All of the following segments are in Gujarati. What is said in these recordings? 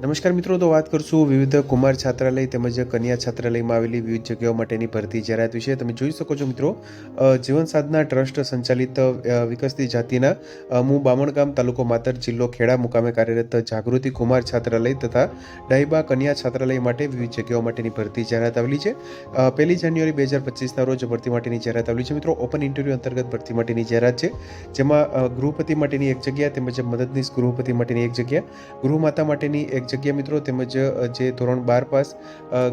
નમસ્કાર મિત્રો, તો વાત કરશું વિવિધ કુમાર છાત્રાલય તેમજ કન્યા છાત્રાલયમાં આવેલી વિવિધ જગ્યાઓ માટેની ભરતી જાહેરાત વિશે. તમે જોઈ શકો છો મિત્રો જીવન સાધના ટ્રસ્ટ સંચાલિત વિકસતી જાતિના મુ બામણગામ તાલુકો માતર જિલ્લો ખેડા મુકામે કાર્યરત જાગૃતિ કુમાર છાત્રાલય તથા ડાયબા કન્યા છાત્રાલય માટે વિવિધ જગ્યાઓ માટેની ભરતી જાહેરાત આવેલી છે. પહેલી જાન્યુઆરી બે હજાર પચીસના રોજ ભરતી માટેની જાહેરાત આવેલી છે મિત્રો. ઓપન ઇન્ટરવ્યૂ અંતર્ગત ભરતી માટેની જાહેરાત છે, જેમાં ગૃહપતિ માટેની એક જગ્યા તેમજ મદદનીશ ગૃહપતિ માટેની એક જગ્યા, ગૃહમાતા માટેની એક જગ્યા મિત્રો તેમજ જે ધોરણ બાર પાસ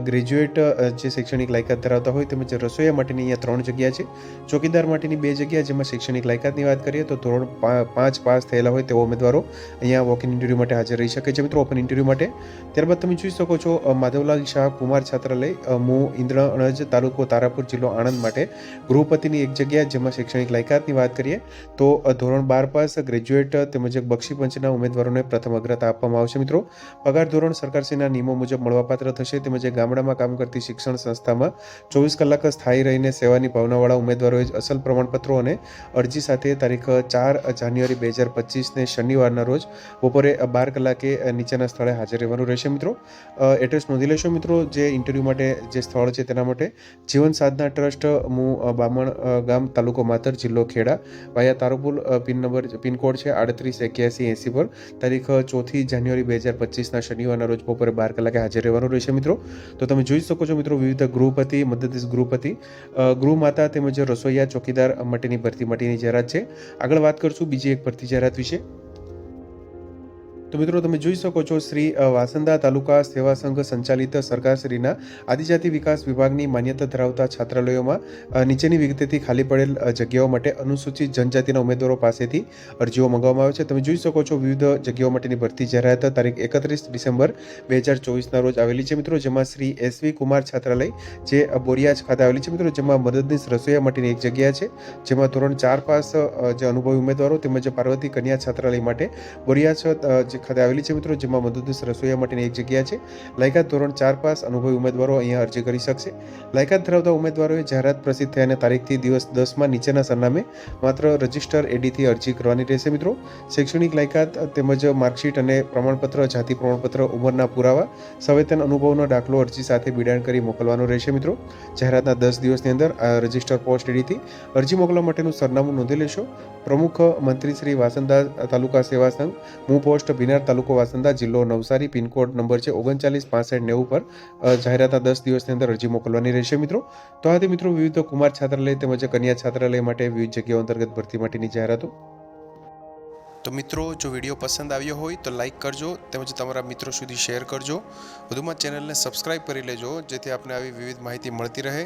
ગ્રેજ્યુએટ જે શૈક્ષણિક લાયકાત ધરાવતા હોય તેમજ રસોઈયા માટેની અહીંયા ત્રણ જગ્યા છે. ચોકીદાર માટેની બે જગ્યા જેમાં શૈક્ષણિક લાયકાતની વાત કરીએ તો ધોરણ પાંચ પાસ થયેલા હોય તેવા ઉમેદવારો અહીંયા વોક ઇન ઇન્ટરવ્યૂ માટે હાજર રહી શકે છે મિત્રો ઓપન ઇન્ટરવ્યૂ માટે. ત્યારબાદ તમે જોઈ શકો છો માધવલાલ શાહ કુમાર છાત્રાલય મુ મુ ઇન્દ્રણજ તાલુકો તારાપુર જિલ્લો આણંદ માટે ગૃહપતિની એક જગ્યા જેમાં શૈક્ષણિક લાયકાતની વાત કરીએ તો ધોરણ બાર પાસ ગ્રેજ્યુએટ તેમજ બક્ષી પંચના ઉમેદવારોને પ્રથમ અગ્રતા આપવામાં આવશે મિત્રો. પગાર ધોરણ સરકારશ્રીના નિયમો મુજબ મળવાપાત્ર થશે તેમજ ગામડામાં કામ કરતી શિક્ષણ સંસ્થામાં ચોવીસ કલાક સ્થાયી રહીને સેવાની ભાવનાવાળા ઉમેદવારોએ અસલ પ્રમાણપત્રો અને અરજી સાથે તારીખ ચાર જાન્યુઆરી બે હજાર પચીસને શનિવારના રોજ બપોરે બાર કલાકે નીચેના સ્થળે હાજર રહેવાનું રહેશે મિત્રો. એડ્રેસ નોંધી લેશો મિત્રો જે ઇન્ટરવ્યૂ માટે જે સ્થળ છે તેના માટે જીવન સાધના ટ્રસ્ટ, મુ બામણ ગામ, તાલુકો માતર, જિલ્લો Kheda, via Tarapur pin number, pin code છે આડત્રીસ એક્યાસી એંસી પર. તારીખ ચોથી જાન્યુઆરી બે હજાર પચીસના શનિવારના રોજ બપોરે બાર કલાકે હાજર રહેવાનું રહેશે મિત્રો. તો તમે જોઈ શકો છો મિત્રો વિવિધ ગૃહપતિ, મદદનીશ ગૃહપતિ ગૃહમાતા તેમજ રસોઈયા ચોકીદાર માટેની ભરતી માટેની જાહેરાત છે. આગળ વાત કરશું બીજી એક ભરતી જાહેરાત વિશે. તો મિત્રો તમે જોઈ શકો છો શ્રી વાસંદા તાલુકા સેવા સંઘ સંચાલિત સરકારશ્રીના આદિજાતિ વિકાસ વિભાગની માન્યતા ધરાવતા છાત્રાલયોમાં નીચેની વિગતેથી ખાલી પડેલ જગ્યાઓ માટે અનુસૂચિત જનજાતિના ઉમેદવારો પાસેથી અરજીઓ મંગાવવામાં આવે છે. તમે જોઈ શકો છો વિવિધ જગ્યાઓ માટેની ભરતી જાહેરાત તારીખ એકત્રીસ ડિસેમ્બર બે હજાર ચોવીસના રોજ આવેલી છે. મિત્રો, જેમાં શ્રી એસવી કુમાર છાત્રાલય, જે બોરિયાજ ખાતે આવેલી છે. મિત્રો, જેમાં મદદનીશ રસોઈયા માટેની એક જગ્યા છે, જેમાં ધોરણ ચાર પાસ જે અનુભવી ઉમેદવારો તેમજ પાર્વતી કન્યા છાત્રાલય માટે બોરિયાજ ખાતે આવેલી છે મિત્રો, જેમાં મદદનીશ રસોઈયા માટેની એક જગ્યા છે. લાયકાત ધોરણ ચાર પાસ અનુભવી ઉમેદવારો અહીંયા અરજી કરી શકશે. લાયકાત ધરાવતા ઉમેદવારોએ જાહેરાત પ્રસિદ્ધ થયાને તારીખથી દિવસ દસમાં નીચેના સરનામે માત્ર રજિસ્ટર એડીથી અરજી કરવાની રહેશે મિત્રો. શૈક્ષણિક લાયકાત તેમજ માર્કશીટ અને પ્રમાણપત્ર, જાતિ પ્રમાણપત્ર, ઉંમરના પુરાવા, સંવેતન અનુભવનો દાખલો અરજી સાથે બિડાણ કરી મોકલવાનો રહેશે મિત્રો. જાહેરાતના દસ દિવસની અંદર આ રજિસ્ટર પોસ્ટ એડીથી અરજી મોકલવા માટેનું સરનામું નોંધી લેશો. પ્રમુખ મંત્રી શ્રી વાસનદાસ તાલુકા સેવા સંઘ, મુ પોસ્ટ ભીનાર તાલુકો વાસંદા જિલ્લો નવસારી પિનકોડ નંબર છે ઓગણચાલીસ પાસઠ નેવું પર જાહેરાત દસ દિવસની અંદર અરજી મોકલવાની રહેશે મિત્રો. તો આથી મિત્રો વિવિધ કુમાર છાત્રાલય તેમજ કન્યા છાત્રાલય માટે વિવિધ જગ્યાઓ અંતર્ગત ભરતી માટેની જાહેરાતો. તો મિત્રો, જો વીડિયો પસંદ આવ્યો હોય તો લાઈક કરજો તેમજ તમારા મિત્રો સુધી શેર કરજો. વધુમાં ચેનલને સબસ્ક્રાઇબ કરી લેજો જેથી આપને આવી વિવિધ માહિતી મળતી રહે.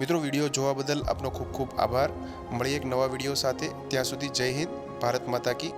મિત્રો, વીડિયો જોવા બદલ આપનો ખૂબ ખૂબ આભાર. મળીએ એક નવા વીડિયો સાથે. ત્યાં સુધી જય હિન્દ, ભારત માતા કી.